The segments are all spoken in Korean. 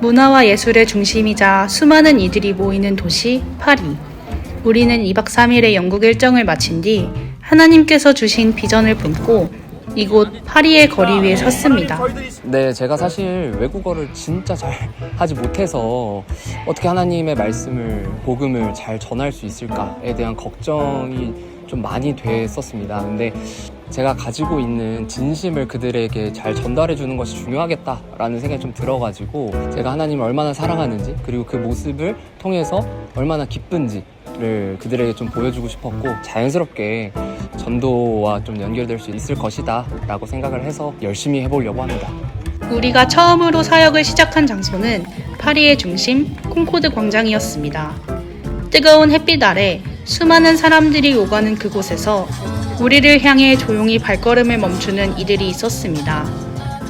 문화와 예술의 중심이자 수많은 이들이 모이는 도시 파리. 우리는 2박 3일의 영국 일정을 마친 뒤 하나님께서 주신 비전을 품고 이곳 파리의 거리 위에 섰습니다. 네, 제가 사실 외국어를 진짜 잘 하지 못해서 어떻게 하나님의 말씀을, 복음을 잘 전할 수 있을까에 대한 걱정이 좀 많이 됐었습니다. 근데 제가 가지고 있는 진심을 그들에게 잘 전달해 주는 것이 중요하겠다라는 생각이 좀 들어가지고 제가 하나님을 얼마나 사랑하는지 그리고 그 모습을 통해서 얼마나 기쁜지를 그들에게 좀 보여주고 싶었고 자연스럽게 전도와 좀 연결될 수 있을 것이다 라고 생각을 해서 열심히 해보려고 합니다. 우리가 처음으로 사역을 시작한 장소는 파리의 중심 콩코드 광장이었습니다. 뜨거운 햇빛 아래 수많은 사람들이 오가는 그곳에서 우리를 향해 조용히 발걸음을 멈추는 이들이 있었습니다.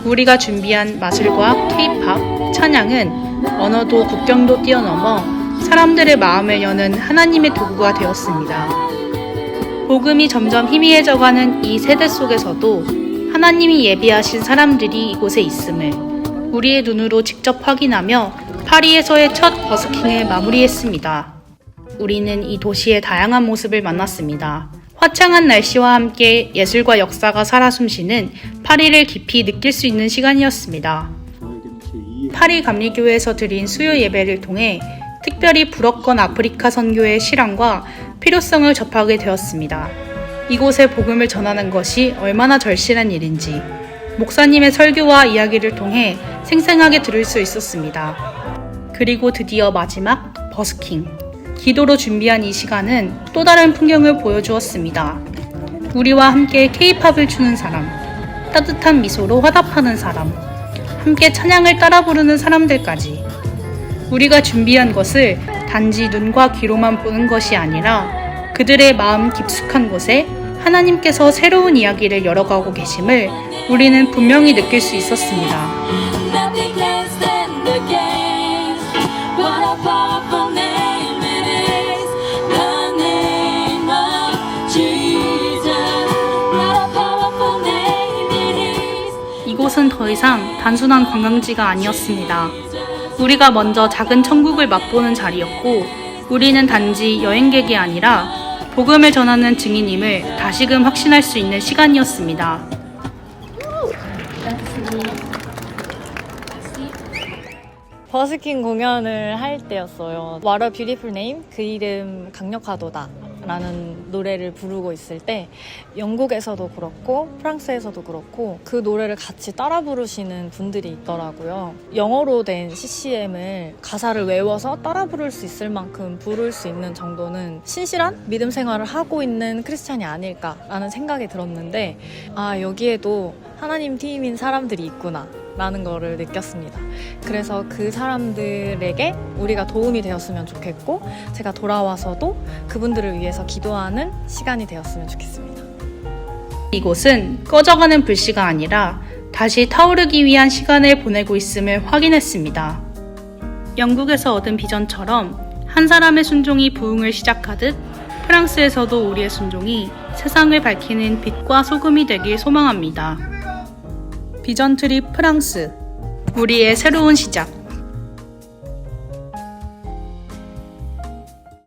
우리가 준비한 마술과 케이팝, 찬양은 언어도 국경도 뛰어넘어 사람들의 마음을 여는 하나님의 도구가 되었습니다. 복음이 점점 희미해져가는 이 세대 속에서도 하나님이 예비하신 사람들이 이곳에 있음을 우리의 눈으로 직접 확인하며 파리에서의 첫 버스킹을 마무리했습니다. 우리는 이 도시의 다양한 모습을 만났습니다. 화창한 날씨와 함께 예술과 역사가 살아 숨쉬는 파리를 깊이 느낄 수 있는 시간이었습니다. 파리 감리교회에서 드린 수요 예배를 통해 특별히 불어권 아프리카 선교의 실황과 필요성을 접하게 되었습니다. 이곳에 복음을 전하는 것이 얼마나 절실한 일인지 목사님의 설교와 이야기를 통해 생생하게 들을 수 있었습니다. 그리고 드디어 마지막 버스킹. 기도로 준비한 이 시간은 또 다른 풍경을 보여주었습니다. 우리와 함께 케이팝을 추는 사람, 따뜻한 미소로 화답하는 사람, 함께 찬양을 따라 부르는 사람들까지. 우리가 준비한 것을 단지 눈과 귀로만 보는 것이 아니라 그들의 마음 깊숙한 곳에 하나님께서 새로운 이야기를 열어가고 계심을 우리는 분명히 느낄 수 있었습니다. 이곳은 더 이상 단순한 관광지가 아니었습니다. 우리가 먼저 작은 천국을 맛보는 자리였고, 우리는 단지 여행객이 아니라 복음을 전하는 증인임을 다시금 확신할 수 있는 시간이었습니다. 버스킹 공연을 할 때였어요. What a name. 그 이름 강력하도다. 라는 노래를 부르고 있을 때 영국에서도 그렇고 프랑스에서도 그렇고 그 노래를 같이 따라 부르시는 분들이 있더라고요. 영어로 된 CCM을 가사를 외워서 따라 부를 수 있을 만큼 부를 수 있는 정도는 신실한 믿음 생활을 하고 있는 크리스찬이 아닐까라는 생각이 들었는데 아 여기에도 하나님 팀인 사람들이 있구나 라는 거를 느꼈습니다. 그래서 그 사람들에게 우리가 도움이 되었으면 좋겠고 제가 돌아와서도 그분들을 위해서 기도하는 시간이 되었으면 좋겠습니다. 이곳은 꺼져가는 불씨가 아니라 다시 타오르기 위한 시간을 보내고 있음을 확인했습니다. 영국에서 얻은 비전처럼 한 사람의 순종이 부흥을 시작하듯 프랑스에서도 우리의 순종이 세상을 밝히는 빛과 소금이 되길 소망합니다. 비전 트립 프랑스. 우리의 새로운 시작